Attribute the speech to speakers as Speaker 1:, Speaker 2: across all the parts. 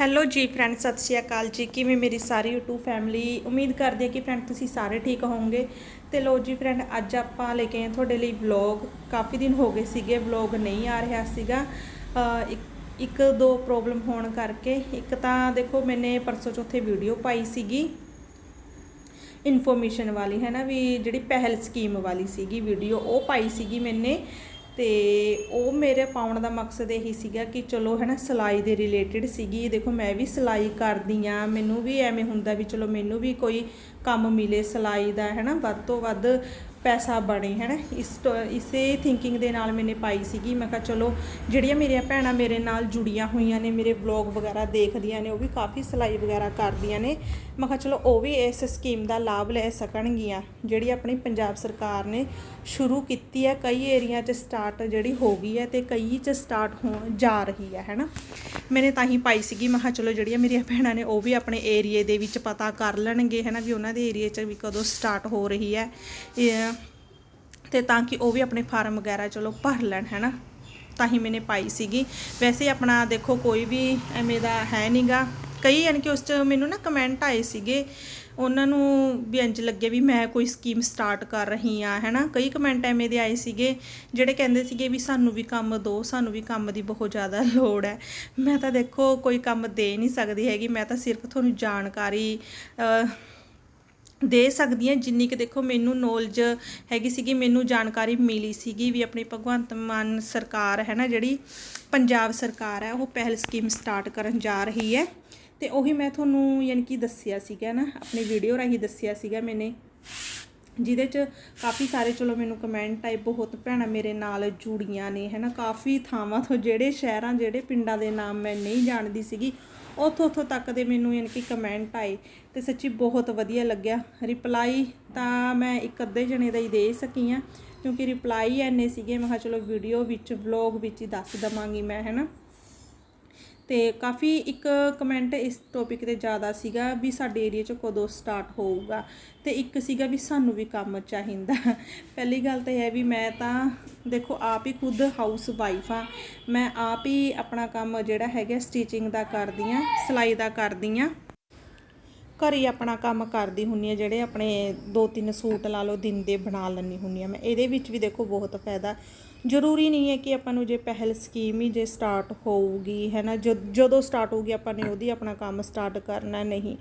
Speaker 1: Hello ਜੀ friend ਸਤਿ ਸ਼੍ਰੀ ਅਕਾਲ ਜੀ। ਕਿਵੇਂ ਮੇਰੀ ਸਾਰੀ YouTube ਫੈਮਿਲੀ ਉਮੀਦ ਕਰਦੀ ਹਾਂ ਕਿ ਫਰੈਂਡ ਤੁਸੀਂ ਸਾਰੇ ਠੀਕ ਹੋਵੋਗੇ। ਤੇ ਲੋ ਜੀ ਫਰੈਂਡ ਅੱਜ ਆਪਾਂ ਲੈ ਕੇ ਆਏ ਤੁਹਾਡੇ ਲਈ ਵਲੌਗ ਕਾਫੀ ਦਿਨ ਹੋ ਗਏ ਸੀਗੇ ਵਲੌਗ ਨਹੀਂ ਆ ਰਿਹਾ ਸੀਗਾ। ਇੱਕ- ਇੱਕ ਦੋ ਪ੍ਰੋਬਲਮ ਹੋਣ ਕਰਕੇ, ਇੱਕ ਤਾਂ ਦੇਖੋ ਮੈਨੇ ਪਰਸੋਂ ਚੌਥੇ ਵੀਡੀਓ ਪਾਈ ਸੀਗੀ। ਇਨਫੋਰਮੇਸ਼ਨ ਵਾਲੀ, ਹੈ ਨਾ, ਵੀ ਜਿਹੜੀ ਪਹਿਲ ਸਕੀਮ ਵਾਲੀ ਸੀਗੀ ਵੀਡੀਓ ਉਹ ਪਾਈ ਸੀਗੀ ਮੈਨੇ। ਤੇ ਉਹ ਮੇਰੇ ਪਾਉਣ ਦਾ ਮਕਸਦ ਇਹੀ ਸੀਗਾ ਕਿ ਚਲੋ ਹੈ ਨਾ ਸਿਲਾਈ ਦੇ ਰਿਲੇਟਡ ਸੀਗੀ। ਦੇਖੋ, ਮੈਂ ਵੀ ਸਿਲਾਈ ਕਰਦੀ ਆ। ਮੈਨੂੰ ਵੀ ਐਵੇਂ ਹੁੰਦਾ ਵੀ ਚਲੋ ਮੈਨੂੰ ਵੀ ਕੋਈ ਕੰਮ ਮਿਲੇ ਸਿਲਾਈ ਦਾ ਹੈ ਨਾ ਵੱਧ ਤੋਂ ਵੱਧ ਪੈਸਾ ਬਣੇ ਹੈ ਨਾ ਇਸ ਤੋਂ- ਇਸੇ ਥਿੰਕਿੰਗ ਦੇ ਨਾਲ ਮੈਨੇ ਪਾਈ ਸੀਗੀ। ਮੈਂ ਕਿਹਾ, ਚਲੋ, ਜਿਹੜੀਆਂ ਮੇਰੀਆਂ ਭੈਣਾਂ ਮੇਰੇ ਨਾਲ ਜੁੜੀਆਂ ਹੋਈਆਂ ਨੇ, ਮੇਰੇ ਵਲੌਗ ਵਗੈਰਾ ਦੇਖਦੀਆਂ ਨੇ, ਉਹ ਵੀ ਕਾਫੀ ਸਿਲਾਈ ਵਗੈਰਾ ਕਰਦੀਆਂ ਨੇ। ਮੈਂ ਕਿਹਾ, ਚਲੋ, ਉਹ ਵੀ ਇਸ ਸਕੀਮ ਦਾ ਲਾਭ ਲੈ ਸਕਣਗੀਆਂ। ਜਿਹੜੀ ਆਪਣੀ ਪੰਜਾਬ ਸਰਕਾਰ ਨੇ ਸ਼ੁਰੂ ਕੀਤੀ ਹੈ, ਕਈ ਏਰੀਆ 'ਚ ਸਟਾਰਟ ਜਿਹੜੀ ਹੋ ਗਈ ਹੈ ਤੇ ਕਈ 'ਚ ਸਟਾਰਟ ਹੋਣ ਜਾ ਰਹੀ ਹੈ, ਹੈਨਾ? ਮੈਨੇ ਤਾਂ ਹੀ ਪਾਈ ਸੀਗੀ। ਮੈਂ ਕਿਹਾ, ਚਲੋ, ਜਿਹੜੀਆਂ ਮੇਰੀਆਂ ਭੈਣਾਂ ਨੇ, ਉਹ ਵੀ ਆਪਣੇ ਏਰੀਏ ਦੇ ਵਿੱਚ ਪਤਾ ਕਰ ਲੈਣਗੇ, ਹੈਨਾ, ਵੀ ਉਹਨਾਂ ਦੇ ਏਰੀਏ 'ਚ ਵੀ ਕਦੋਂ ਸਟਾਰਟ ਹੋ ਰਹੀ ਹੈ। ਤੇ ਤਾਂ ਕਿ ਉਹ ਵੀ ਆਪਣੇ ਫਾਰਮ ਵਗੈਰਾ ਚਲੋ ਭਰ ਲੈਣ, ਹੈਨਾ? ਤਾਂ ਹੀ ਮੈਨੇ ਪਾਈ ਸੀਗੀ। ਵੈਸੇ ਆਪਣਾ ਦੇਖੋ, ਕੋਈ ਵੀ ਐਵੇਂ ਦਾ ਹੈ ਨਹੀਂਗਾ ਕਈ ਯਾਨੀ ਕਿ ਉਸ 'ਚ ਮੈਨੂੰ ਨਾ ਕਮੈਂਟ ਆਏ ਸੀਗੇ, ਉਹਨਾਂ ਨੂੰ ਵੀ ਇੰਜ ਲੱਗੇ ਵੀ ਮੈਂ ਕੋਈ ਸਕੀਮ ਸਟਾਰਟ ਕਰ ਰਹੀ ਆ ਹੈਨਾ? ਕਈ ਕਮੈਂਟ ਐਵੇਂ ਦੇ ਆਏ ਸੀਗੇ, ਜਿਹੜੇ ਕਹਿੰਦੇ ਸੀਗੇ ਵੀ ਸਾਨੂੰ ਵੀ ਕੰਮ ਦਿਓ ਸਾਨੂੰ ਵੀ ਕੰਮ ਦੀ ਬਹੁਤ ਜ਼ਿਆਦਾ ਲੋੜ ਹੈ। ਮੈਂ ਤਾਂ ਦੇਖੋ, ਕੋਈ ਕੰਮ ਦੇ ਨਹੀਂ ਸਕਦੀ ਹੈਗੀ। ਮੈਂ ਤਾਂ ਸਿਰਫ ਤੁਹਾਨੂੰ ਜਾਣਕਾਰੀ ਦੇ ਸਕਦੀ ਹਾਂ। ਜਿੰਨੀ ਕਿ ਦੇਖੋ ਮੈਨੂੰ ਨੌਲੇਜ ਹੈਗੀ ਸੀਗੀ, ਮੈਨੂੰ ਜਾਣਕਾਰੀ ਮਿਲੀ ਸੀਗੀ ਵੀ ਆਪਣੀ ਭਗਵੰਤ ਮਾਨ ਸਰਕਾਰ ਹੈ ਨਾ, ਜਿਹੜੀ ਪੰਜਾਬ ਸਰਕਾਰ ਹੈ, ਉਹ ਪਹਿਲ ਸਕੀਮ ਸਟਾਰਟ ਕਰਨ ਜਾ ਰਹੀ ਹੈ। ਤੇ ਉਹੀ ਮੈਂ ਤੁਹਾਨੂੰ ਯਾਨੀ ਕਿ ਦੱਸਿਆ ਸੀਗਾ ਨਾ, ਆਪਣੀ ਵੀਡੀਓ ਰਾਹੀਂ ਦੱਸਿਆ ਸੀਗਾ ਮੈਨੇ, ਜਿਹਦੇ ਚ ਕਾਫੀ ਸਾਰੇ ਚਲੋ ਮੈਨੂੰ ਕਮੈਂਟ ਆਏ, ਬਹੁਤ ਭੈਣਾਂ ਮੇਰੇ ਨਾਲ ਜੁੜੀਆਂ ਨੇ, ਹੈ ਨਾ। ਕਾਫੀ ਥਾਵਾਂ ਤੋਂ ਜਿਹੜੇ ਸ਼ਹਿਰਾਂ, ਜਿਹੜੇ ਪਿੰਡਾਂ ਦੇ ਨਾਮ ਮੈਂ ਨਹੀਂ ਜਾਣਦੀ ਸੀਗੀ ਉੱਥੋਂ ਉੱਥੋਂ ਤੱਕ ਦੇ ਮੈਨੂੰ ਯਾਨੀ ਕਿ ਕਮੈਂਟ ਆਏ ਤੇ ਸੱਚੀ ਬਹੁਤ ਵਧੀਆ ਲੱਗਿਆ। ਰਿਪਲਾਈ ਤਾਂ ਮੈਂ ਇੱਕ ਅੱਧੇ ਜਣੇ ਦਾ ਹੀ ਦੇ ਸਕੀ ਆ ਕਿਉਂਕਿ ਰਿਪਲਾਈ ਐਨੇ ਸੀਗੇ, ਮੈਂ ਕਿਹਾ ਚਲੋ ਵੀਡੀਓ ਵਿੱਚ ਵਲੌਗ ਵਿੱਚ ਹੀ ਦੱਸ ਦਵਾਂਗੀ ਮੈਂ ਹੈ ਨਾ ਤੇ ਕਾਫੀ ਇੱਕ ਕਮੈਂਟ ਇਸ ਟੌਪਿਕ ਤੇ ਜ਼ਿਆਦਾ ਸੀਗਾ ਵੀ ਸਾਡੇ ਏਰੀਆ 'ਚ ਕਦੋਂ ਸਟਾਰਟ ਹੋਊਗਾ ਤੇ ਇੱਕ ਸੀਗਾ ਵੀ ਸਾਨੂੰ ਵੀ ਕੰਮ ਚਾਹੀਦਾ। ਪਹਿਲੀ ਗੱਲ ਤਾਂ ਇਹ ਹੈ ਵੀ ਮੈਂ ਤਾਂ ਦੇਖੋ ਆਪ ਹੀ ਖੁਦ ਹਾਊਸ ਵਾਈਫ ਆ ਮੈਂ ਆਪ ਹੀ ਆਪਣਾ ਕੰਮ ਜਿਹੜਾ ਹੈਗਾ ਸਟਿਚਿੰਗ ਦਾ ਕਰਦੀ ਆ ਸਿਲਾਈ ਦਾ ਕਰਦੀ ਆ ਘਰੇ ਹੀ ਆਪਣਾ ਕੰਮ ਕਰਦੀ ਹੁੰਨੀ ਆ ਜਿਹੜੇ ਆਪਣੇ ਦੋ ਤਿੰਨ ਸੂਟ ਲਾ ਲਓ, ਦਿਨ ਦੇ ਬਣਾ ਲੈਣੀ ਹੁੰਨੀ ਆ ਮੈਂ। ਇਹਦੇ ਵਿੱਚ ਵੀ ਦੇਖੋ ਬਹੁਤ ਫਾਇਦਾ। ਜ਼ਰੂਰੀ ਨਹੀਂ ਹੈ ਕਿ ਆਪਾਂ ਨੂੰ ਜੇ ਪਹਿਲ ਸਕੀਮ ਹੀ ਜੇ ਸਟਾਰਟ ਹੋਊਗੀ, ਹੈ ਨਾ? ਜਦ- ਜਦੋਂ ਸਟਾਰਟ ਹੋਊਗੀ, ਆਪਾਂ ਨੇ ਉਹਦੀ ਆਪਣਾ ਕੰਮ ਸਟਾਰਟ ਕਰਨਾ ਨਹੀਂ।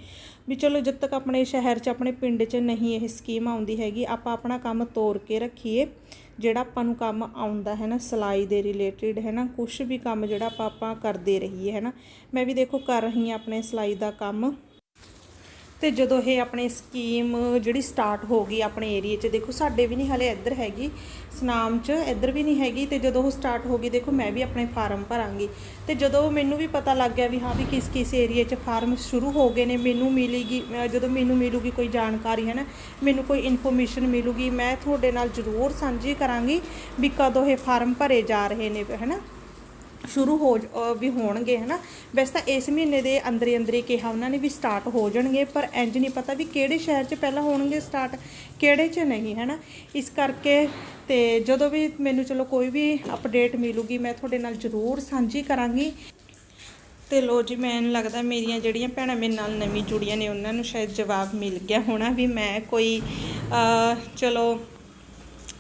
Speaker 1: ਵੀ ਚਲੋ, ਜਦ ਤੱਕ ਆਪਣੇ ਸ਼ਹਿਰ 'ਚ, ਆਪਣੇ ਪਿੰਡ 'ਚ ਨਹੀਂ ਇਹ ਸਕੀਮ ਆਉਂਦੀ ਹੈਗੀ, ਆਪਾਂ ਆਪਣਾ ਕੰਮ ਤੋਰ ਕੇ ਰੱਖੀਏ। ਜਿਹੜਾ ਆਪਾਂ ਨੂੰ ਕੰਮ ਆਉਂਦਾ, ਹੈ ਨਾ? ਸਿਲਾਈ ਦੇ ਰਿਲੇਟਡ ਹੈ ਨਾ? ਕੁਝ ਵੀ ਕੰਮ ਜਿਹੜਾ ਆਪਾਂ ਆਪਾਂ ਕਰਦੇ ਰਹੀਏ, ਹੈ ਨਾ? ਮੈਂ ਵੀ ਦੇਖੋ, ਕਰ ਰਹੀ ਹਾਂ ਆਪਣੇ ਸਿਲਾਈ ਦਾ ਕੰਮ। ਤੇ ਜਦੋਂ ਇਹ ਆਪਣੇ ਸਕੀਮ ਜਿਹੜੀ ਸਟਾਰਟ ਹੋ ਗਈ ਆਪਣੇ ਏਰੀਆ 'ਚ, ਦੇਖੋ ਸਾਡੇ ਵੀ ਨਹੀਂ ਹਲੇ ਇੱਧਰ ਹੈਗੀ, ਸਨਾਮ 'ਚ ਇੱਧਰ ਵੀ ਨਹੀਂ ਹੈਗੀ ਤੇ ਜਦੋਂ ਉਹ ਸਟਾਰਟ ਹੋ ਗਈ, ਦੇਖੋ ਮੈਂ ਵੀ ਆਪਣੇ ਫਾਰਮ ਭਰਾਂਗੀ। ਤੇ ਜਦੋਂ ਮੈਨੂੰ ਵੀ ਪਤਾ ਲੱਗ ਗਿਆ ਵੀ ਹਾਂ ਵੀ ਕਿਸ ਕਿਸ ਏਰੀਆ 'ਚ ਫਾਰਮ ਸ਼ੁਰੂ ਹੋ ਗਏ ਨੇ, ਮੈਨੂੰ ਮਿਲੇਗੀ ਜਦੋਂ ਮੈਨੂੰ ਮਿਲੂਗੀ ਕੋਈ ਜਾਣਕਾਰੀ ਹੈ ਨਾ ਮੈਨੂੰ ਕੋਈ ਇਨਫੋਰਮੇਸ਼ਨ ਮਿਲੂਗੀ, ਮੈਂ ਤੁਹਾਡੇ ਨਾਲ ਜ਼ਰੂਰ ਸਾਂਝੀ ਕਰਾਂਗੀ ਵੀ ਕਦੋਂ ਇਹ ਫਾਰਮ ਭਰੇ ਜਾ ਰਹੇ ਨੇ ਹੈ ਨਾ ਸ਼ੁਰੂ ਹੋ ਜ- ਵੀ ਹੋਣਗੇ, ਹਨਾ? ਵੈਸੇ ਤਾਂ ਇਸ ਮਹੀਨੇ ਦੇ ਅੰਦਰ ਹੀ ਅੰਦਰ ਹੀ ਕਿਹਾ ਉਹਨਾਂ ਨੇ ਵੀ ਸਟਾਰਟ ਹੋ ਜਾਣਗੇ, ਪਰ ਇੰਜ ਨਹੀਂ ਪਤਾ ਵੀ ਕਿਹੜੇ ਸ਼ਹਿਰ 'ਚ ਪਹਿਲਾਂ ਹੋਣਗੇ ਸਟਾਰਟ ਕਿਹੜੇ 'ਚ ਨਹੀਂ, ਹਨਾ? ਇਸ ਕਰਕੇ ਤੇ ਜਦੋਂ ਵੀ ਮੈਨੂੰ ਚਲੋ ਕੋਈ ਵੀ ਅਪਡੇਟ ਮਿਲੂਗੀ, ਮੈਂ ਤੁਹਾਡੇ ਨਾਲ ਜ਼ਰੂਰ ਸਾਂਝੀ ਕਰਾਂਗੀ। ਤੇ ਲੋ ਜੀ ਮੈਨੂੰ ਲੱਗਦਾ ਮੇਰੀਆਂ ਜਿਹੜੀਆਂ ਭੈਣਾਂ ਮੇਰੇ ਨਾਲ ਨਵੀਂ ਜੁੜੀਆਂ ਨੇ, ਉਹਨਾਂ ਨੂੰ ਸ਼ਾਇਦ ਜਵਾਬ ਮਿਲ ਗਿਆ ਹੋਣਾ ਵੀ ਮੈਂ ਕੋਈ ਚਲੋ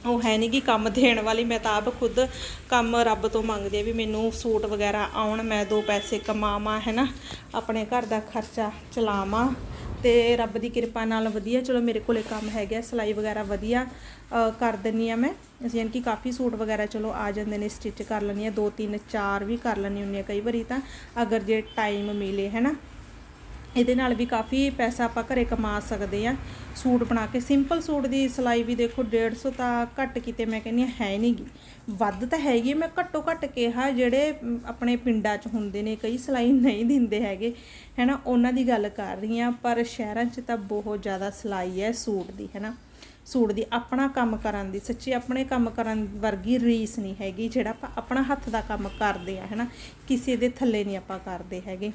Speaker 1: ਉਹ ਹੈ ਨਹੀਂ ਕਿ ਕੰਮ ਦੇਣ ਵਾਲੀ, ਮੈਂ ਤਾਂ ਆਪ ਖੁਦ ਕੰਮ ਰੱਬ ਤੋਂ ਮੰਗਦੀ ਆ ਵੀ ਮੈਨੂੰ ਸੂਟ ਵਗੈਰਾ ਆਉਣ, ਮੈਂ ਦੋ ਪੈਸੇ ਕਮਾਵਾਂ ਹੈ ਨਾ ਆਪਣੇ ਘਰ ਦਾ ਖਰਚਾ ਚਲਾਵਾਂ ਤੇ ਰੱਬ ਦੀ ਕਿਰਪਾ ਨਾਲ ਵਧੀਆ, ਚਲੋ ਮੇਰੇ ਕੋਲੇ ਕੰਮ ਹੈਗਾ ਸਿਲਾਈ ਵਗੈਰਾ ਵਧੀਆ ਕਰ ਦਿੰਨੀ ਆ ਮੈਂ, ਯਾਨੀ ਕਿ ਕਾਫੀ ਸੂਟ ਵਗੈਰਾ ਚਲੋ ਆ ਜਾਂਦੇ ਨੇ ਸਟਿਚ ਕਰ ਲੈਂਦੀ ਆ ਦੋ ਤਿੰਨ ਚਾਰ ਵੀ ਕਰ ਲੈਂਦੀ ਹੁੰਦੀ ਆ ਕਈ ਵਾਰੀ ਤਾਂ, ਅਗਰ ਜੇ ਟਾਈਮ ਮਿਲੇ ਹੈ ਨਾ ਇਹਦੇ ਨਾਲ ਵੀ ਕਾਫੀ ਪੈਸਾ ਆਪਾਂ ਘਰੇ ਕਮਾ ਸਕਦੇ ਆ ਸੂਟ ਬਣਾ ਕੇ ਸਿੰਪਲ ਸੂਟ ਦੀ ਸਿਲਾਈ ਵੀ ਦੇਖੋ 150 ਤਾਂ ਘੱਟ ਕਿਤੇ ਮੈਂ ਕਹਿੰਦੀ ਹਾਂ, ਹੈ ਨਹੀਂਗੀ ਵੱਧ ਤਾਂ ਹੈਗੀ ਮੈਂ ਘੱਟੋ ਘੱਟ ਕਿਹਾ, ਜਿਹੜੇ ਆਪਣੇ ਪਿੰਡਾਂ 'ਚ ਹੁੰਦੇ ਨੇ, ਕਈ ਸਿਲਾਈ ਨਹੀਂ ਦਿੰਦੇ ਹੈਗੇ, ਹੈਨਾ, ਉਹਨਾਂ ਦੀ ਗੱਲ ਕਰ ਰਹੀ ਆ ਪਰ ਸ਼ਹਿਰਾਂ 'ਚ ਤਾਂ ਬਹੁਤ ਜ਼ਿਆਦਾ ਸਿਲਾਈ ਹੈ ਸੂਟ ਦੀ, ਹੈਨਾ। ਸੂਟ ਦੀ ਆਪਣਾ ਕੰਮ ਕਰਨ ਦੀ, ਸੱਚੀ ਆਪਣੇ ਕੰਮ ਕਰਨ ਵਰਗੀ ਰੀਸ ਨਹੀਂ ਹੈਗੀ, ਜਿਹੜਾ ਆਪਾਂ ਆਪਣਾ ਹੱਥ ਦਾ ਕੰਮ ਕਰਦੇ ਆ, ਹੈਨਾ। ਕਿਸੇ ਦੇ ਥੱਲੇ ਨਹੀਂ ਆਪਾਂ ਕਰਦੇ ਹੈਗੇ।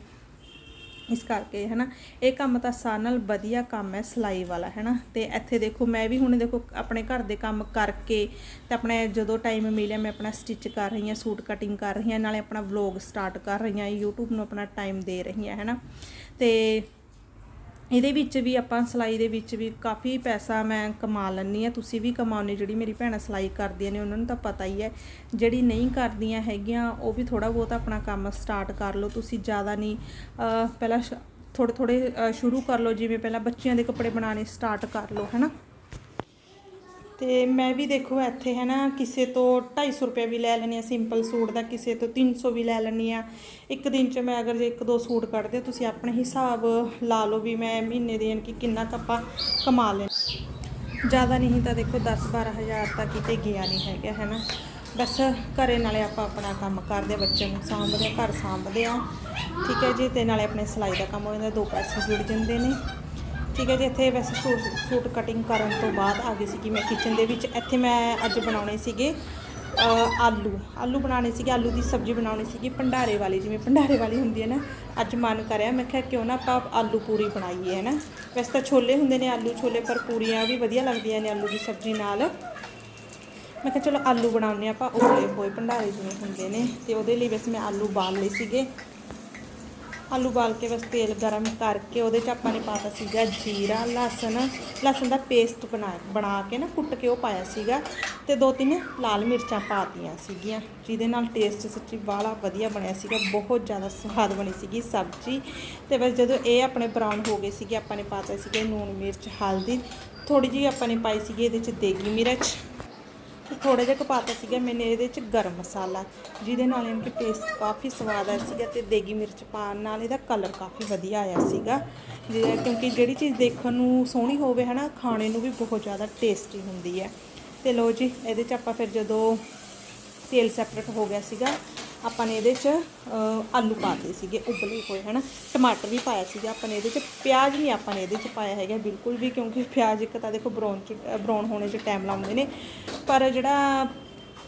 Speaker 1: ਇਸ ਕਰਕੇ ਹੈ ਨਾ ਇਹ ਕੰਮ ਤਾਂ ਸਾਰਿਆਂ ਨਾਲ ਵਧੀਆ ਕੰਮ ਹੈ ਸਿਲਾਈ ਵਾਲਾ ਹੈ ਨਾ ਤੇ ਇੱਥੇ ਦੇਖੋ, ਮੈਂ ਵੀ ਹੁਣ ਦੇਖੋ, ਆਪਣੇ ਘਰ ਦੇ ਕੰਮ ਕਰਕੇ ਤੇ ਆਪਣੇ ਜਦੋਂ ਟਾਈਮ ਮਿਲਿਆ, ਮੈਂ ਆਪਣਾ ਸਟਿਚ ਕਰ ਰਹੀ ਹਾਂ, ਸੂਟ ਕਟਿੰਗ ਕਰ ਰਹੀ ਹਾਂ, ਨਾਲੇ ਆਪਣਾ ਵਲੌਗ ਸਟਾਰਟ ਕਰ ਰਹੀ ਹਾਂ, YouTube ਨੂੰ ਆਪਣਾ ਟਾਈਮ ਦੇ ਰਹੀ ਹਾਂ ਹੈ ਨਾ ਤੇ ਇਹਦੇ ਵਿੱਚ ਵੀ ਆਪਾਂ ਸਿਲਾਈ ਦੇ ਵਿੱਚ ਵੀ ਕਾਫੀ ਪੈਸਾ ਮੈਂ ਕਮਾ ਲੈਂਦੀ ਆ ਤੁਸੀਂ ਵੀ ਕਮਾਉਨੇ ਜਿਹੜੀ ਮੇਰੀ ਭੈਣਾਂ ਸਿਲਾਈ ਕਰਦੀਆਂ ਨੇ, ਉਹਨਾਂ ਨੂੰ ਤਾਂ ਪਤਾ ਹੀ ਹੈ। ਜਿਹੜੀ ਨਹੀਂ ਕਰਦੀਆਂ ਹੈਗੀਆਂ, ਉਹ ਵੀ ਥੋੜਾ ਬਹੁਤ ਆਪਣਾ ਕੰਮ ਸਟਾਰਟ ਕਰ ਲਓ। ਤੁਸੀਂ ਜ਼ਿਆਦਾ ਨਹੀਂ, ਅਹ, ਪਹਿਲਾਂ ਥੋੜੇ ਥੋੜੇ ਸ਼ੁਰੂ ਕਰ ਲਓ। ਜਿਵੇਂ ਪਹਿਲਾਂ ਬੱਚਿਆਂ ਦੇ ਕੱਪੜੇ ਬਣਾਉਣੇ ਸਟਾਰਟ ਕਰ ਲਓ ਹੈਨਾ ਤੇ ਮੈਂ ਵੀ ਦੇਖੋ ਇੱਥੇ ਹੈ ਨਾ ਕਿਸੇ ਤੋਂ 250 ਰੁਪਏ ਵੀ ਲੈ ਲੈਣੀ ਆ ਸਿੰਪਲ ਸੂਟ ਦਾ, ਕਿਸੇ ਤੋਂ 300 ਵੀ ਲੈ ਲੈਣੀ ਆ ਇੱਕ ਦਿਨ 'ਚ ਮੈਂ ਅਗਰ ਜੇ ਇੱਕ ਦੋ ਸੂਟ ਕੱਢਦੇ ਤੁਸੀਂ ਆਪਣੇ ਹਿਸਾਬ ਲਾ ਲਓ ਵੀ ਮੈਂ ਮਹੀਨੇ ਦੇ ਯਾਨੀ ਕਿ ਕਿੰਨਾ ਕੁ ਆਪਾਂ ਕਮਾ ਲੈ ਜ਼ਿਆਦਾ ਨਹੀਂ ਤਾਂ ਦੇਖੋ 10 12000 ਤਾਂ ਕਿਤੇ ਗਿਆ ਨਹੀਂ ਹੈਗਾ, ਹੈ ਨਾ। ਬਸ ਘਰੇ ਨਾਲੇ ਆਪਾਂ ਆਪਣਾ ਕੰਮ ਕਰਦੇ ਆ ਬੱਚੇ ਨੂੰ ਸਾਂਭਦੇ ਆ ਘਰ ਸਾਂਭਦੇ ਆ ਠੀਕ ਹੈ ਜੀ, ਤੇ ਨਾਲੇ ਆਪਣੇ ਸਿਲਾਈ ਦਾ ਕੰਮ ਹੋ ਜਾਂਦਾ, ਦੋ ਪੈਸੇ ਜੁੜ ਜਾਂਦੇ ਨੇ। ਠੀਕ ਹੈ ਜੀ ਇੱਥੇ ਵੈਸੇ ਸੂਟ ਸੂਟ ਕਟਿੰਗ ਕਰਨ ਤੋਂ ਬਾਅਦ ਆ ਗਈ ਸੀ ਕਿ ਮੈਂ ਕਿਚਨ ਦੇ ਵਿੱਚ। ਇੱਥੇ ਮੈਂ ਅੱਜ ਬਣਾਉਣੇ ਸੀਗੇ ਆਲੂ। ਆਲੂ ਬਣਾਉਣੇ ਸੀਗੇ, ਆਲੂ ਦੀ ਸਬਜ਼ੀ ਬਣਾਉਣੀ ਸੀਗੀ, ਭੰਡਾਰੇ ਵਾਲੀ, ਜਿਵੇਂ ਭੰਡਾਰੇ ਵਾਲੀ ਹੁੰਦੀ ਹੈ ਨਾ, ਅੱਜ ਮਨ ਕਰਿਆ। ਮੈਂ ਕਿਹਾ ਕਿਉਂ ਨਾ ਆਪਾਂ ਆਲੂ ਪੂਰੀ ਬਣਾਈਏ, ਹੈ ਨਾ। ਵੈਸੇ ਤਾਂ ਛੋਲੇ ਹੁੰਦੇ ਨੇ ਆਲੂ ਛੋਲੇ, ਪਰ ਪੂਰੀਆਂ ਵੀ ਵਧੀਆ ਲੱਗਦੀਆਂ ਨੇ ਆਲੂ ਦੀ ਸਬਜ਼ੀ ਨਾਲ। ਮੈਂ ਕਿਹਾ ਚਲੋ ਆਲੂ ਬਣਾਉਂਦੇ ਹਾਂ ਆਪਾਂ। ਉਬਲੇ ਹੋਏ ਭੰਡਾਰੇ ਜਿਵੇਂ ਹੁੰਦੇ ਨੇ। ਤੇ ਉਹਦੇ ਲਈ ਵੈਸੇ ਮੈਂ ਆਲੂ ਬਾਲ ਲਏ ਸੀਗੇ। ਆਲੂ ਬਾਲ ਕੇ ਬਸ ਤੇਲ ਗਰਮ ਕਰਕੇ ਉਹਦੇ 'ਚ ਆਪਾਂ ਨੇ ਪਾਤਾ ਸੀਗਾ ਜੀਰਾ, ਲਸਣ। ਲਸਣ ਦਾ ਪੇਸਟ ਬਣਾ ਬਣਾ ਕੇ ਨਾ ਕੁੱਟ ਕੇ ਉਹ ਪਾਇਆ ਸੀਗਾ ਤੇ ਦੋ ਤਿੰਨ ਲਾਲ ਮਿਰਚਾਂ ਪਾਤੀਆਂ ਸੀਗੀਆਂ, ਜਿਹਦੇ ਨਾਲ ਟੇਸਟ ਸੱਚੀ ਵਾਲਾ ਵਧੀਆ ਬਣਿਆ ਸੀਗਾ, ਬਹੁਤ ਜ਼ਿਆਦਾ ਸਵਾਦ ਬਣੀ ਸੀਗੀ ਸਬਜ਼ੀ। ਤੇ ਬਸ ਜਦੋਂ ਇਹ ਆਪਣੇ ਬਰਾਊਨ ਹੋ ਗਏ ਸੀਗੇ, ਆਪਾਂ ਨੇ ਪਾਤਾ ਸੀਗੇ ਨੂਣ ਮਿਰਚ, ਹਲਦੀ। ਥੋੜੀ ਜਿਹੀ ਆਪਾਂ ਨੇ ਪਾਈ ਸੀਗੀ ਇਹਦੇ 'ਚ ਦੇਗੀ ਮਿਰਚ। ਥੋੜਾ ਜਿਹਾ ਕਪਾਤਾ ਸੀਗਾ ਮੈਨੇ ਇਹਦੇ ਚ ਗਰਮ ਮਸਾਲਾ, ਜਿਹਦੇ ਨਾਲ ਇਹਨਾਂ ਕਿ ਟੇਸਟ ਕਾਫੀ ਸਵਾਦ ਆਇਆ ਸੀਗਾ ਤੇ ਦੇਗੀ ਮਿਰਚ ਪਾਉਣ ਨਾਲ ਇਹਦਾ ਕਲਰ ਕਾਫੀ ਵਧੀਆ ਆਇਆ ਸੀਗਾ। ਜਿਹੜਾ ਕਿਉਂਕਿ ਜਿਹੜੀ ਚੀਜ਼ ਦੇਖਣ ਨੂੰ ਸੋਹਣੀ ਹੋਵੇ ਹਨਾ, ਖਾਣੇ ਨੂੰ ਵੀ ਬਹੁਤ ਜ਼ਿਆਦਾ ਟੇਸਟੀ ਹੁੰਦੀ ਹੈ। ਤੇ ਲੋ ਜੀ, ਇਹਦੇ ਚ ਆਪਾਂ ਫਿਰ ਜਦੋਂ ਤੇਲ ਸੈਪਰੇਟ ਹੋ ਗਿਆ ਸੀਗਾ ਆਪਾਂ ਨੇ ਇਹਦੇ 'ਚ ਅ, ਆਲੂ ਪਾਤੇ ਸੀਗੇ ਉਬਲੇ ਹੋਏ ਹਨਾ। ਟਮਾਟਰ ਵੀ ਪਾਇਆ ਸੀਗਾ ਆਪਾਂ ਨੇ ਇਹਦੇ 'ਚ ਪਿਆਜ਼ ਨਹੀਂ ਆਪਾਂ ਨੇ ਇਹਦੇ 'ਚ ਪਾਇਆ ਹੈਗਾ ਬਿਲਕੁਲ ਵੀ ਕਿਉਂਕਿ ਪਿਆਜ਼ ਇੱਕ ਤਾਂ ਦੇਖੋ ਬਰਾਊਨ ਚ ਬਰਾਊਨ ਹੋਣੇ 'ਚ ਟਾਈਮ ਲਾਉਂਦੇ ਨੇ। ਪਰ ਜਿਹੜਾ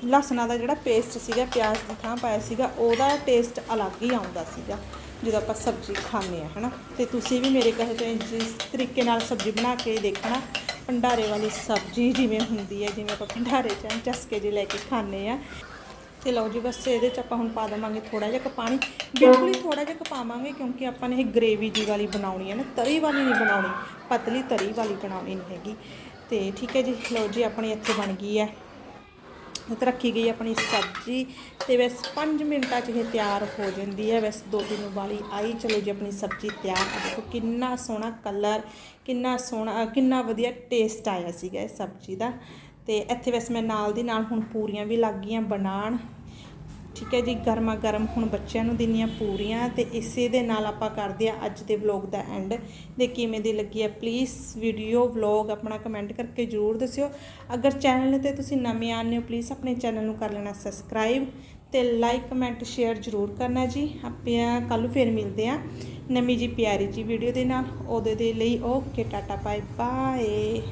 Speaker 1: ਲਸਣਾ ਦਾ ਜਿਹੜਾ ਪੇਸਟ ਸੀਗਾ ਪਿਆਜ਼ ਦੀ ਥਾਂ ਪਾਇਆ ਸੀਗਾ ਉਹਦਾ ਟੇਸਟ ਅਲੱਗ ਹੀ ਆਉਂਦਾ ਸੀਗਾ ਜਦੋਂ ਆਪਾਂ ਸਬਜ਼ੀ ਖਾਂਦੇ ਆ ਹਨਾ। ਤੇ ਤੁਸੀਂ ਵੀ ਮੇਰੇ ਕਹੇ ਤੋਂ ਜਿਸ ਤਰੀਕੇ ਨਾਲ ਸਬਜ਼ੀ ਬਣਾ ਕੇ ਦੇਖਣਾ। ਭੰਡਾਰੇ ਵਾਲੀ ਸਬਜ਼ੀ ਜਿਵੇਂ ਹੁੰਦੀ ਹੈ ਜਿਵੇਂ ਆਪਾਂ ਭੰਡਾਰੇ ਚ ਚਸਕੇ ਜਿਹੇ ਲੈ ਕੇ ਖਾਂਦੇ ਆ ਤੇ ਲਓ ਜੀ ਬਸ ਇਹਦੇ ਚ ਆਪਾਂ ਹੁਣ ਪਾ ਦੇਵਾਂਗੇ ਥੋੜਾ ਜਿਹਾ ਕੁ ਪਾਣੀ। ਬਿਲਕੁਲ ਹੀ ਥੋੜਾ ਜਿਹਾ ਕੁ ਪਾਵਾਂਗੇ ਕਿਉਂਕਿ ਆਪਾਂ ਨੇ ਇਹ ਗ੍ਰੇਵੀ ਜੀ ਵਾਲੀ ਬਣਾਉਣੀ ਹੈ ਨਾ, ਤਰੀ ਵਾਲੀ ਨਹੀਂ ਬਣਾਉਣੀ, ਪਤਲੀ ਤਰੀ ਵਾਲੀ ਬਣਾਉਣੀ ਨਹੀਂ ਹੈਗੀ। ਤੇ ਠੀਕ ਹੈ ਜੀ, ਲਓ ਜੀ ਆਪਣੀ ਇੱਥੇ ਬਣ ਗਈ ਹੈ। ਤੇ ਰੱਖੀ ਗਈ ਆਪਣੀ ਸਬਜ਼ੀ ਤੇ ਬਸ 5 ਮਿੰਟਾਂ 'ਚ ਇਹ ਤਿਆਰ ਹੋ ਜਾਂਦੀ ਹੈ। ਬਸ ਦੋ ਤਿੰਨ ਵਾਲੀ ਆਈ, ਚਲੋ ਜੀ ਆਪਣੀ ਸਬਜ਼ੀ ਤਿਆਰ ਆ ਦੇਖੋ ਕਿੰਨਾ ਸੋਹਣਾ ਕਲਰ ਕਿੰਨਾ ਸੋਹਣਾ, ਕਿੰਨਾ ਵਧੀਆ ਟੇਸਟ ਆਇਆ ਸੀਗਾ ਇਸ ਸਬਜ਼ੀ ਦਾ। ਤੇ ਇੱਥੇ ਵੈਸੇ ਮੈਂ ਨਾਲ ਦੀ ਨਾਲ ਹੁਣ ਪੂਰੀਆਂ ਵੀ ਲੱਗ ਗਈਆਂ ਬਣਾਉਣ। ਠੀਕ ਹੈ ਜੀ ਗਰਮਾ ਗਰਮ ਹੁਣ ਬੱਚਿਆਂ ਨੂੰ ਦਿੰਨੀਆਂ ਪੂਰੀਆਂ ਤੇ ਇਸੇ ਦੇ ਨਾਲ ਆਪਾਂ ਕਰਦੇ ਆ ਅੱਜ ਦੇ ਵਲੌਗ ਦਾ ਐਂਡ ਦੇ ਕਿਵੇਂ ਦੀ ਲੱਗੀ ਹੈ ਪਲੀਜ਼ ਵੀਡੀਓ ਵਲੌਗ ਆਪਣਾ ਕਮੈਂਟ ਕਰਕੇ ਜਰੂਰ ਦੱਸਿਓ। ਅਗਰ ਚੈਨਲ ਤੇ ਤੁਸੀਂ ਨਵੇਂ ਆਨੇ ਹੋ ਪਲੀਜ਼ ਆਪਣੇ ਚੈਨਲ ਨੂੰ ਕਰ ਲੈਣਾ ਸਬਸਕ੍ਰਾਈਬ ਤੇ ਲਾਈਕ ਕਮੈਂਟ ਸ਼ੇਅਰ ਜਰੂਰ ਕਰਨਾ ਜੀ। ਆਪਾਂ ਕੱਲ ਨੂੰ ਫੇਰ ਮਿਲਦੇ ਆ ਨਵੀਂ ਜੀ ਪਿਆਰੀ ਜੀ ਵੀਡੀਓ ਦੇ ਨਾਲ। ਉਹਦੇ ਦੇ ਲਈ ਓਕੇ ਟਾਟਾ ਬਾਏ ਬਾਏ